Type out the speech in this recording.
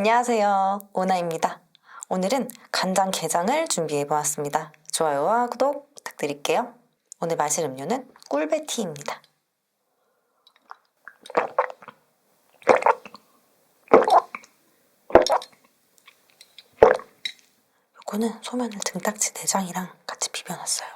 안녕하세요. 오나입니다. 오늘은 간장 게장을 준비해 보았습니다. 좋아요와 구독 부탁드릴게요. 오늘 마실 음료는 꿀베티입니다. 요거는 소면을 등딱지 내장이랑 같이 비벼놨어요.